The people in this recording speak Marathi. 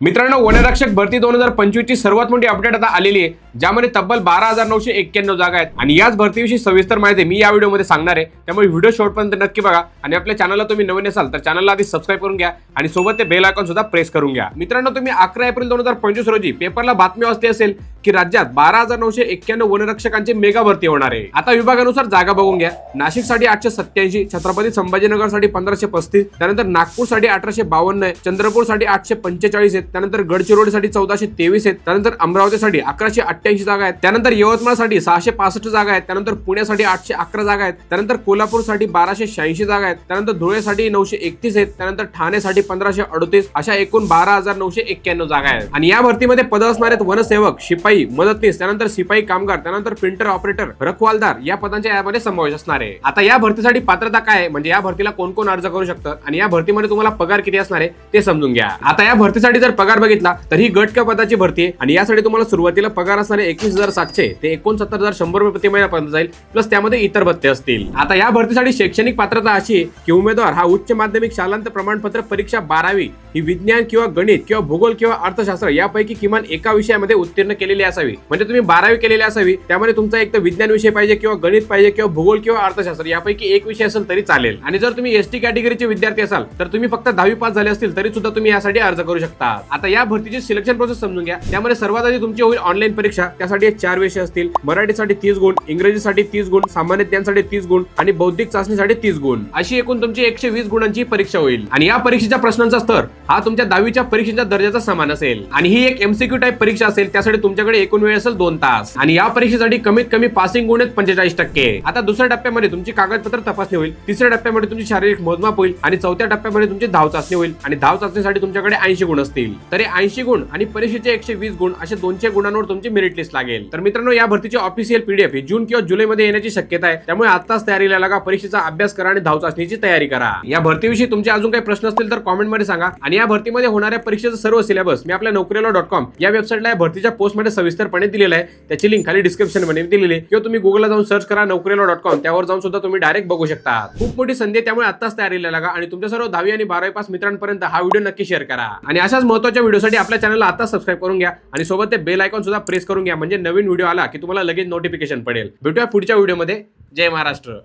मित्रांनो वनरक्षक भरती दोन हजार पंचवीस ची सर्वात मोठी अपडेट आता आलेली आहे ज्यामध्ये तब्बल बारा हजार नऊशे एक्क्याण्णव जागा आहेत. आणि याच भरतीविषयी सविस्तर माहिती मी या व्हिडिओमध्ये सांगणार आहे. त्यामुळे व्हिडिओ शॉर्टपर्यंत नक्की बघा. आणि आपल्या चॅनलला तुम्ही नवीन असाल तर चॅनलला आधी सबस्क्राईब करून घ्या आणि सोबत ते बेल आयकॉन सुद्धा प्रेस करून घ्या. मित्रांनो तुम्ही अकरा एप्रिल दोन हजार पंचवीस रोजी पेपरला बातमी वाचली असेल की राज्यात बारा हजार नऊशे एक्क्याण्णव वनरक्षकांची मेगा भरती होणार आहे. आता विभागानुसार जागा बघून घ्या. नाशिकसाठी आठशे सत्याऐंशी छत्रपती संभाजीनगरसाठी पंधराशे पस्तीस त्यानंतर नागपूरसाठी अठराशे बावन्न आहे चंद्रपूरसाठी आठशे पंचेचाळीस आहेत. त्यानंतर गडचिरोलीसाठी चौदाशे तेवीस आहेत. त्यानंतर अमरावतीसाठी अकराशे अठ्ठ्याऐंशी जागा आहेत. त्यानंतर यवतमाळसाठी सहाशे पासष्ट जागा आहेत. त्यानंतर पुण्यासाठी आठशे अकरा जागा आहेत. त्यानंतर कोल्हापूरसाठी बाराशे शहाऐंशी जागा आहेत. त्यानंतर धुळेसाठी नऊशे एकतीस आहेत. त्यानंतर ठाणेसाठी पंधराशे अडतीस अशा एकूण बारा हजार नऊशे एक्क्याण्णव जागा आहेत. आणि या भरतीमध्ये पद असणार आहेत वनसेवक शिपाई मदतनीस त्यानंतर शिपाई कामगार त्यानंतर प्रिंटर ऑपरेटर रखवालदार या पदांच्या यामध्ये समावेश असणार आहे. आता या भरतीसाठी पात्रता काय आहे? म्हणजे या भरतीला कोण कोण अर्ज करू शकतात? आणि या भरतीमध्ये तुम्हाला पगार किती असणार आहे? ते समजून घ्या. आता या भरतीसाठी जर पगार बघितला तर ही गट क पदाची भरती आहे. आणि यासाठी तुम्हाला सुरुवातीला पगार असणारे एकवीस हजार सातशे ते एकोणसत्तर हजार शंभर रुपये प्रति महिन्यापर्यंत जाईल प्लस त्यामध्ये इतर भत्ते असतील. आता या भरतीसाठी शैक्षणिक पात्रता अशी आहे की उमेदवार हा उच्च माध्यमिक शालांत प्रमाणपत्र परीक्षा बारावी ही विज्ञान किंवा गणित किंवा भूगोल किंवा अर्थशास्त्र यापैकी किमान एका विषयामध्ये उत्तीर्ण केलेली असावी. म्हणजे तुम्ही बारावी केलेली असावी त्यामध्ये तुमचा एक तर विज्ञान विषय पाहिजे किंवा गणित पाहिजे किंवा भूगोल किंवा अर्थशास्त्र यापैकी एक विषय असेल तरी चालेल. आणि जर तुम्ही एस टी कॅटेगरीचे विद्यार्थी असाल तर तुम्ही फक्त दहावी पास झाले असतील तरी सुद्धा तुम्ही यासाठी अर्ज करू शकता. आता या भरतीची सिलेक्शन प्रोसेस समजून घ्या. त्यामध्ये सर्वात आधी तुमची होईल ऑनलाईन परीक्षा. त्यासाठी चार विषय असतील. मराठीसाठी तीस गुण इंग्रजीसाठी तीस गुण सामान्य ज्ञानसाठी तीस गुण आणि बौद्धिक चाचणीसाठी तीस गुण. अशी एकूण तुमची एकशे वीस गुणांची परीक्षा होईल. आणि या परीक्षेच्या प्रश्नांचा स्तर हा तुमच्या दहावीच्या परीक्षेच्या दर्जाचा समान असेल. आणि ही एक एमसीक्यू टाईप परीक्षा असेल त्यासाठी तुमच्याकडे एकूण वेळ असेल दोन तास. आणि या परीक्षेसाठी कमीत कमी पासिंग गुण आहेत पंचेचाळीस टक्के. आता दुसऱ्या टप्प्यामध्ये तुमची कागदपत्र तपासणी होईल. तिसऱ्या टप्प्यामध्ये तुमची शारीरिक मोजमाप होईल. आणि चौथ्या टप्प्यामध्ये तुमची धाव चाचणी होईल. आणि धाव चाचणीसाठी तुमच्याकडे ऐंशी गुण असतील. तरी ऐंशी गुण आणि परीक्षेचे एकशे वीस गुण असे दोनशे गुणांवर तुमची मेरिट लिस्ट लागेल. तर मित्रांनो या भरतीची ऑफिशियल पीडीएफ ही जून किंवा जुलैमध्ये येण्याची शक्यता आहे. त्यामुळे आताच तयारीला लागा परीक्षेचा अभ्यास करा आणि धाव चाचणीची तयारी करा. या भरतीविषयी तुमचे अजून काही प्रश्न असतील तर कॉमेंटमध्ये सांगा. आणि या भरतीमध्ये होणाऱ्या परीक्षेचा सर्व सिलेबस मी आपल्या नोकरीला डॉट कॉम या वेबसाईटला या भरतीच्या पोस्टमध्ये सविस्तरपणे दिलेला आहे. त्याची लिंक खाली डिस्क्रिप्शनमध्ये दिलेली आहे. किंवा तुम्ही गुगलला जाऊन सर्च करा नोकरीला डॉट कॉम त्यावर जाऊन सुद्धा तुम्ही डायरेक्ट बघू शकता खूप मोठी संधी त्यामुळे आताच तयारीला लागा. आणि तुमच्या सर्व दहावी आणि बारावी पास मित्रांपर्यंत हा व्हिडिओ नक्की शेअर करा. आणि अशाच महत्त्वाच्या व्हिडिओसाठी आपल्या चॅनलला आता सबस्क्राईब करून घ्या आणि सोबत ते बेल आयकॉन सुद्धा प्रेस करून घ्या. म्हणजे नवीन व्हिडिओ आला की तुम्हाला लगेच नोटिफिकेशन पडेल. भेटूया पुढच्या व्हिडिओमध्ये. जय महाराष्ट्र.